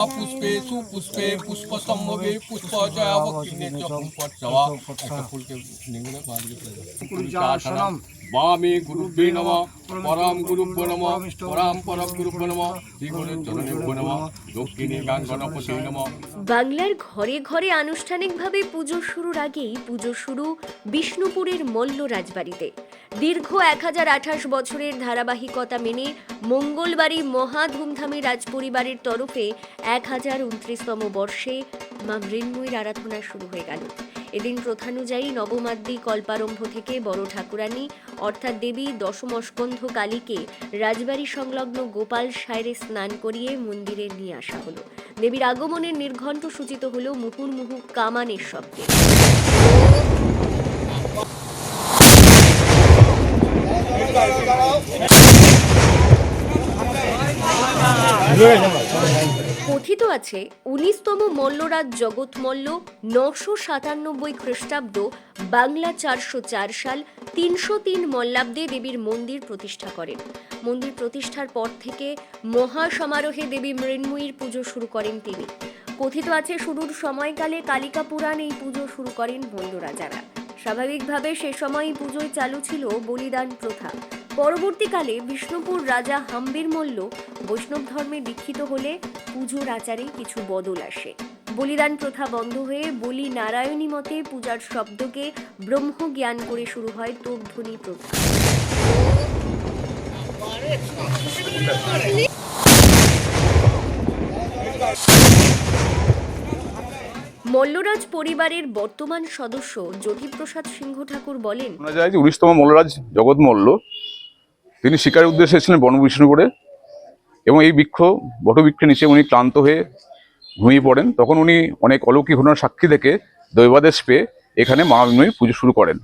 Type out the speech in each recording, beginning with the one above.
पुष्पेशु पुष्पे पुष्प सम्भवे पुष्प जयाव किन्ने च संपत् जवा ऐसा फूल के निंगने मार्ग के বামে গুরুভ্যে নম পরম গুরুভ্য নম পরম পরম গুরুভ্য নম শ্রীগুরু চরণেভ্য নম দক্ষিণে গান গণপতি নম বাংলার ঘরে ঘরে আনুষ্ঠানিকভাবে পুজো শুরুর আগেই পুজো শুরু বিষ্ণুপুরের মল্ল রাজবাড়িতে। দীর্ঘ এক হাজার আঠাশ বছরের ধারাবাহিকতা মেনে মঙ্গলবারই মহা ধুমধামে রাজপরিবারের তরফে এক হাজার উনত্রিশতম বর্ষে মা মৃন্ময়ীর আরাধনা শুরু হয়ে গেল। এদিন প্রথানুযায়ী নবমাদ্রি কল্পারম্ভ থেকে বড় ঠাকুরানী, অর্থাৎ দেবী দশমস্কন্ধ কালীকে রাজবাড়ি সংলগ্ন গোপাল সায়রে স্নান করিয়ে মন্দিরে নিয়ে আসা হলো। দেবীর আগমনের নির্ঘণ্ট সূচিত হল মুহুর্মুহু কামানের শব্দে। কথিত আছে, উনিশতম মল্লরাজ জগৎ মল্ল, নশো সাতানব্বই খ্রিস্টাব্দ, বাংলা চারশো চার সাল, তিনশো তিন মল্লাব্দে দেবীর মন্দির প্রতিষ্ঠা করেন। মন্দির প্রতিষ্ঠার পর থেকে মহা সমারোহে দেবী মৃন্ময়ীর পুজো শুরু করেন তিনি। কথিত আছে শুরুর সময়কালে কালিকা পুরাণ এই পুজো শুরু করেন মল্ল রাজারা স্বাভাবিকভাবে সে সময় পুজোয় চালু ছিল বলিদান প্রথা। পরবর্তীকালে বিষ্ণুপুর রাজা হাম্বির মল্ল বৈষ্ণব ধর্মে দীক্ষিত হলে পুজোর আচারে কিছু বদল আসে। বলিদান প্রথা বন্ধ হয়ে বলি নারায়ণী মতে পূজার শব্দকে ব্রহ্ম জ্ঞান করে শুরু হয় তোপধ্বনি প্রথা। মল্লরাজ পরিবারের বর্তমান সদস্য জ্যোতিপ্রসাদ সিংহ ঠাকুর বলেন যে উনিশতম মল্লরাজ জগৎ মল্ল তিনি শিকারের উদ্দেশ্যে এসেছিলেন বনবিষ্ণুপুরে এবং এই বৃক্ষ বটবৃক্ষের নিচে উনি ক্লান্ত হয়ে ঘুমিয়ে পড়েন। তখন উনি অনেক অলৌকিক ঘটনার সাক্ষী থেকে দৈবাদেশ পেয়ে এখানে মা মৃন্ময়ী পুজো শুরু করেন।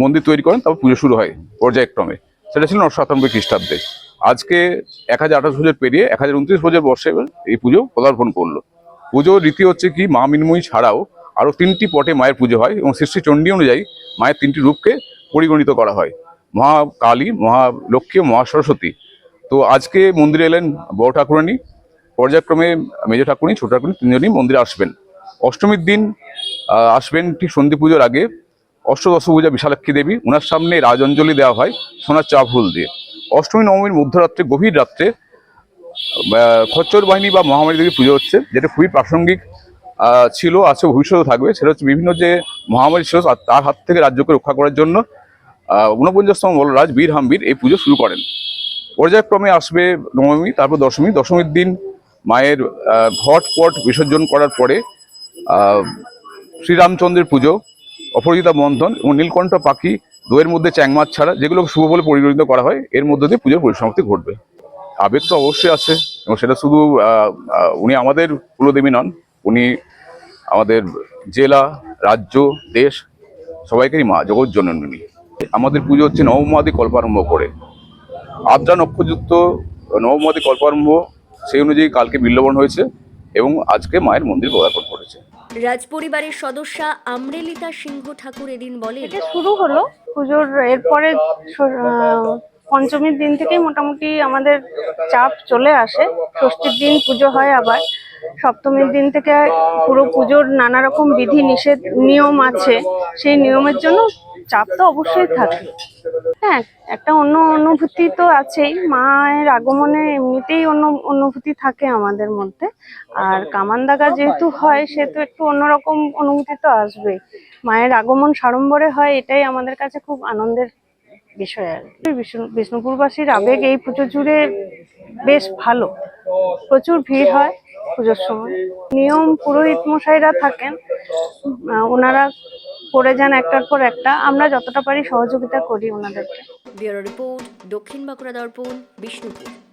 মন্দির তৈরি করেন, তারপর পুজো শুরু হয় পর্যায়ক্রমে। সেটা ছিল নশো সাতানব্বই খ্রিস্টাব্দে। আজকে এক হাজার আঠাশ বছর পেরিয়ে এক হাজার উনত্রিশ বছর বর্ষে এই পুজো পদার্পণ করল। পুজোর রীতি হচ্ছে কি, মা মিনময়ী ছাড়াও আরও তিনটি পটে মায়ের পুজো হয় এবং সৃষ্টি চণ্ডী অনুযায়ী মায়ের তিনটি রূপকে পরিগণিত করা হয়। মহা কালী মহা লক্ষ্মী মহা সরস্বতী তো আজকে মন্দিরে এলেন বড় ঠাকুরানী, পর্যায়ক্রমে মেজ ঠাকুরানী, ছোট ঠাকুরানী তিনজনই মন্দিরে আসবেন। অষ্টমীর দিন আসবেন ঠিক সন্ধি পুজোর আগে অষ্টদশ পূজা বিশালাক্ষী দেবী ওনার সামনে রাজঞ্জলি দেওয়া হয় সোনার চা ফুল দিয়ে। অষ্টমী, নবমীর মধ্যরাত্রে, গভীর রাত্রে খচ্চর বাহিনী বা মহামারী দেবী পুজো হচ্ছে, যেটা খুবই প্রাসঙ্গিক ছিল, আছে ভবিষ্যতে থাকবে। সেটা হচ্ছে বিভিন্ন যে মহামারী ছিল, তার- হাত থেকে রাজ্যকে রক্ষা করার জন্য ঊনপঞ্চাশতম বলরাজ বীর হাম্বীর এই পুজো শুরু করেন। পর্যায়ক্রমে আসবে নবমী, তারপর দশমী। দশমীর দিন মায়ের ঘট পট বিসর্জন করার পরে শ্রীরামচন্দ্রের পুজো, অপরাজিতা বন্ধন এবং নীলকণ্ঠ পাখি, দইয়ের মধ্যে চ্যাং মাছ ছাড়া যেগুলো শুভ বলে পরিগণিত করা হয়, এর মধ্যে দিয়ে পুজোর পরিসমাপ্তি ঘটবে। আবেগ তো অবশ্যই আছে এবং সেটা শুধু উনি আমাদের কুলদেবী নন, উনি আমাদের জেলা, রাজ্য, দেশ সবাইকারই মা জগৎ জননী আমাদের পুজো হচ্ছে নবমাদি কল্পারম্ভ করে। আদ্রা নক্ষযুক্ত নবমাদি কল্পারম্ভ সেই অনুযায়ী কালকে বিল্লবন হয়েছে এবং আজকে মায়ের মন্দির পদার্পণ করেছে। রাজপরিবারের সদস্যা আম্রেলিতা সিংহ ঠাকুর এদিন বলে এটা শুরু হলো পুজোর এরপরে পঞ্চমীর দিন থেকেই মোটামুটি আমাদের চাপ চলে আসে। ষষ্ঠীর দিন পুজো হয় আবার। সপ্তমীর দিন থেকে পুরো পুজোর নানা রকম বিধি নিষেধ নিয়ম আছে। সেই নিয়মের জন্য চাপ তো অবশ্যই থাকে। হ্যাঁ একটা অন্য অনুভূতি তো আছেই। মায়ের আগমনে এমনিতেই অন্য অনুভূতি থাকে আমাদের মধ্যে। আর কামান দাগা যেহেতু হয় সেহেতু একটু অন্যরকম অনুভূতি তো আসবেই। মায়ের আগমন সাড়ম্বরে হয়, এটাই আমাদের কাছে খুব আনন্দের বিষয় আর কি। বিষ্ণু- বিষ্ণুপুরবাসীর আবেগ এই পুজো জুড়ে বেশ ভালো। প্রচুর ভিড় হয় পুজোর সময়। নিয়ম পুরোহিত মশাইরা থাকেন ওনারা করে যান একটার পর একটা, আমরা যতটা পারি সহযোগিতা করি ওনাদেরকে। ব্যুরো রিপোর্ট, দক্ষিণ বাঁকুড়া দর্পণ, বিষ্ণুপুর।